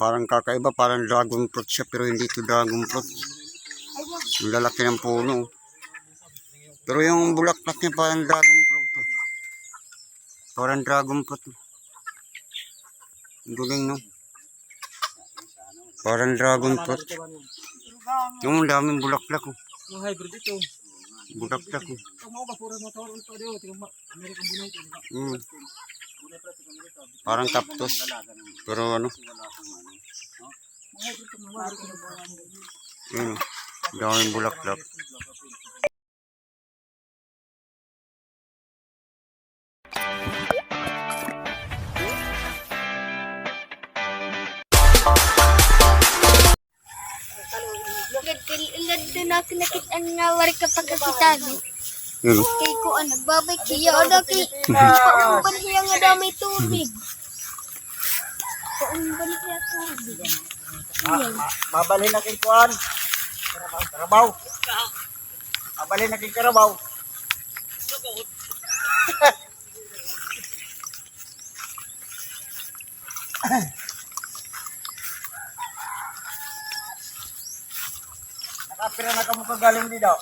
Parang kakaiba, parang dragon fruit siya, pero hindi ito dragon fruit. Ang lalaki ng puno. Pero yung bulaklak niya parang dragon fruit. Parang dragon fruit. Ang galing, no? Parang dragon fruit. Yung daming bulaklak, oh. Yung hybrid ito. Bulaklak, oh. Mo. American bunay ito. Mm. Parang cactus. Pero ano, Mga hybrid ito mga hybrid. Yun, oh. daming bulaklak. Ilad din ako nakita nga wari kapag kasitabi. Yun. Kay ko ang nagbabay kaya o na kay paumban siya nga dami tubig. Paumban siya tubig. Mabalhin na kuan. Karabaw. Mabalhin na karabaw. Nakapira na kamo kagaling dito.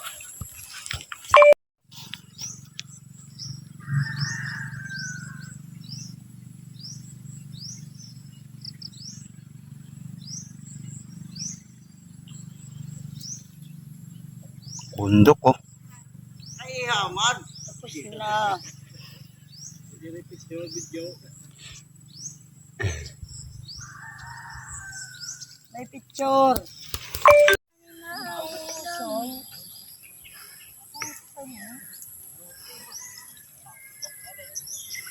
Bundok, oh. Ay, haman. Tapos na. May picture.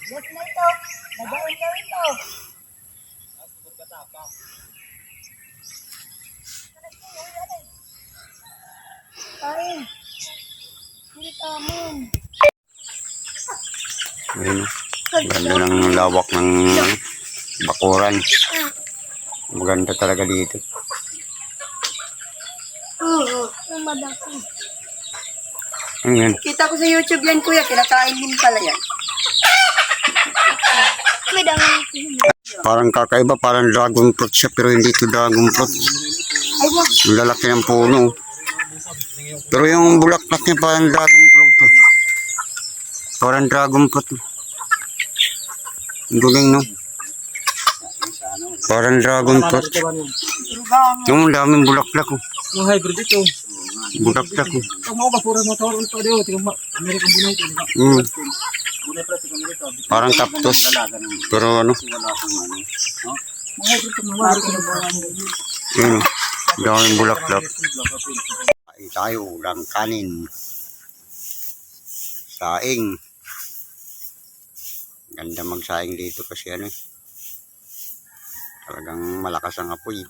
Yes na ito. Nagaon daw ito. Tamon. Ayun. Ganda ng lawak ng bakuran. Maganda talaga dito. Ano yan? Kita ko sa YouTube yan, kuya. Kinakain din pala yan. Parang kakaiba, parang dragon fruit siya, pero hindi ito dragon fruit. Ang lalaki ng puno. Pero yung bulaklak niya parang dragon fruit. Parang dragon fruit. Ang galing, no? Parang dragon fruit. Yung daming bulaklak, oh. Yung hybrid ito. Bulaklak, oh. Ito mo ba puro motor ito dio, tingnan mo. American bunay ito. Mm. Parang cactus. Pero ano, yun, oh. daming bulaklak tayo ng kanin. Saing. Ganda magsaing dito kasi ano eh. Talagang malakas ang apoy.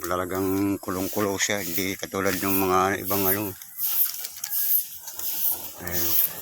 Talagang kulong-kulo siya. Hindi katulad ng mga ibang ano. Ayun